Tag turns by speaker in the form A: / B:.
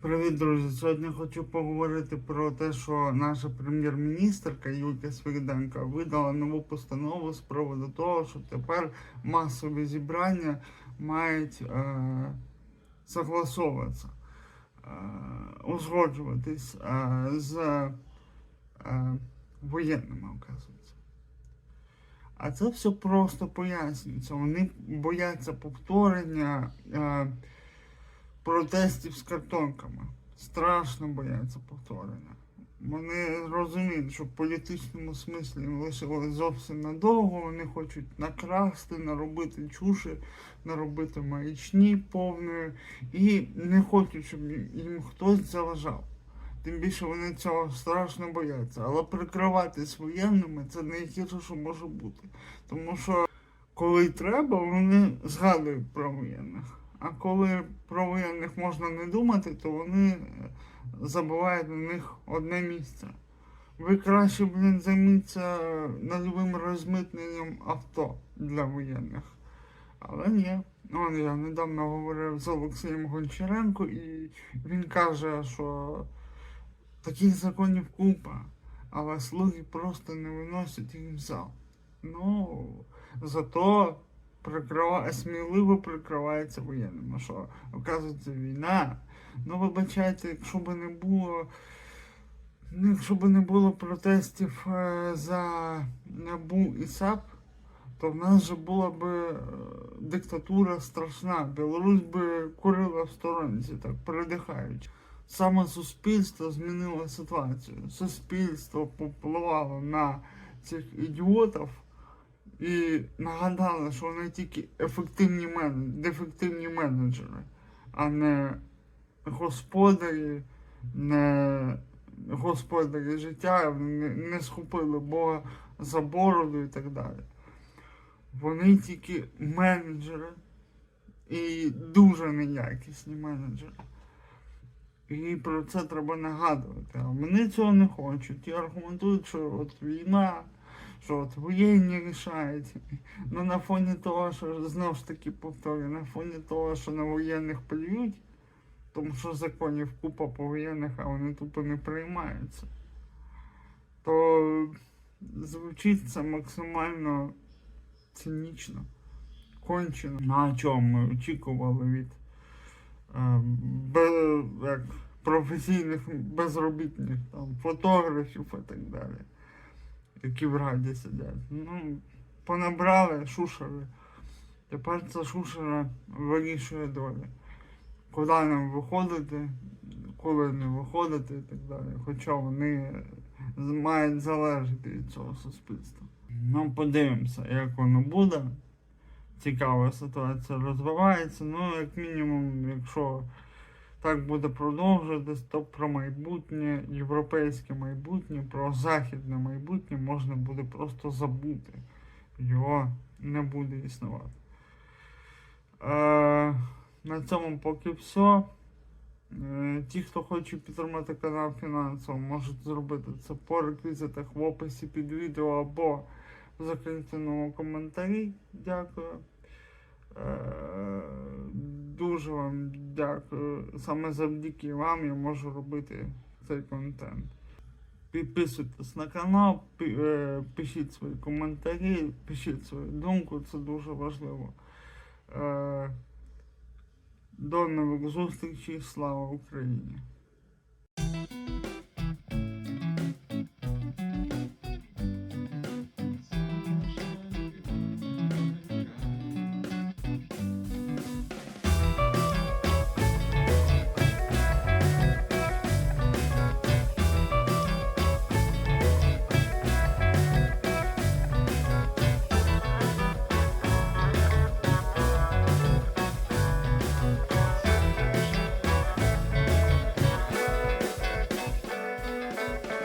A: Привіт, друзі! Сьогодні хочу поговорити про те, що наша прем'єр-міністрка Юлія Свириденко видала нову постанову з приводу того, що тепер масові зібрання мають е, согласовуватися, е, узгоджуватись е, з е, воєнними, оказується. А це все просто пояснюється. Вони бояться повторення. Е, протестів з картонками. Страшно бояться повторення. Вони розуміють, що в політичному смислі їм зовсім надовго. Вони хочуть накрасти, наробити чуші, наробити маячні повної і не хочуть, щоб їм хтось заважав. Тим більше вони цього страшно бояться. Але прикриватись воєнними це найгірше, що може бути. Тому що коли треба, вони згадують про воєнних. А коли про воєнних можна не думати, то вони е, забувають на них одне місце. Ви краще, блін, займіться нульовим розмитненням авто для воєнних. Але ні. Вон я недавно говорив з Олексієм Гончаренко, і він каже, що таких законів купа, але слуги просто не виносять їх в зал. Ну, зато прикрива... сміливо прикривається воєнним. Що, оказується, війна. Ну, вибачайте, якщо б не було. ну, Якщо б не було протестів е, за НАБУ і САП, то в нас же була б е, диктатура страшна. Білорусь би курила в сторонці, так передихаючи. Саме суспільство змінило ситуацію. Суспільство попливало на цих ідіотів і нагадали, що вони тільки ефективні мен... дефективні менеджери, а не господарі, не господарі життя, не, не схопили Бога за бороду і так далі. Вони тільки менеджери і дуже неякісні менеджери. І про це треба нагадувати. А вони цього не хочуть. І аргументують, що от війна, що от воєнні рішають. Ну на фоні того, що знову ж таки повторюю, на фоні того, що на воєнних полюють, тому що законів купа по воєнних, а вони тупо не приймаються, то звучить це максимально цинічно, кончено. Ну, а чого ми очікували від е, бе- як, професійних безробітних там, фотографів і так далі які в раді сидять. Ну, понабрали шушери. Тепер ця шушера вирішує долю. Куди нам виходити, коли не виходити і так далі. Хоча вони мають залежати від цього суспільства. Ну, подивимося, як воно буде. Цікава ситуація розвивається. Ну, як мінімум, якщо так буде продовжуватись, то про майбутнє, європейське майбутнє, про західне майбутнє можна буде просто забути. Його не буде існувати. Е, на цьому поки все. Е, ті, хто хоче підтримати канал фінансово, можуть зробити це по реквізитах в описі під відео або в закріпленому коментарі. Дякую. Е, Дуже вам дякую. Саме завдяки вам я можу робити цей контент. Підписуйтесь на канал, е, пишіть свої коментарі, пишіть свою думку, це дуже важливо. Е, До нових зустрічей, слава Україні!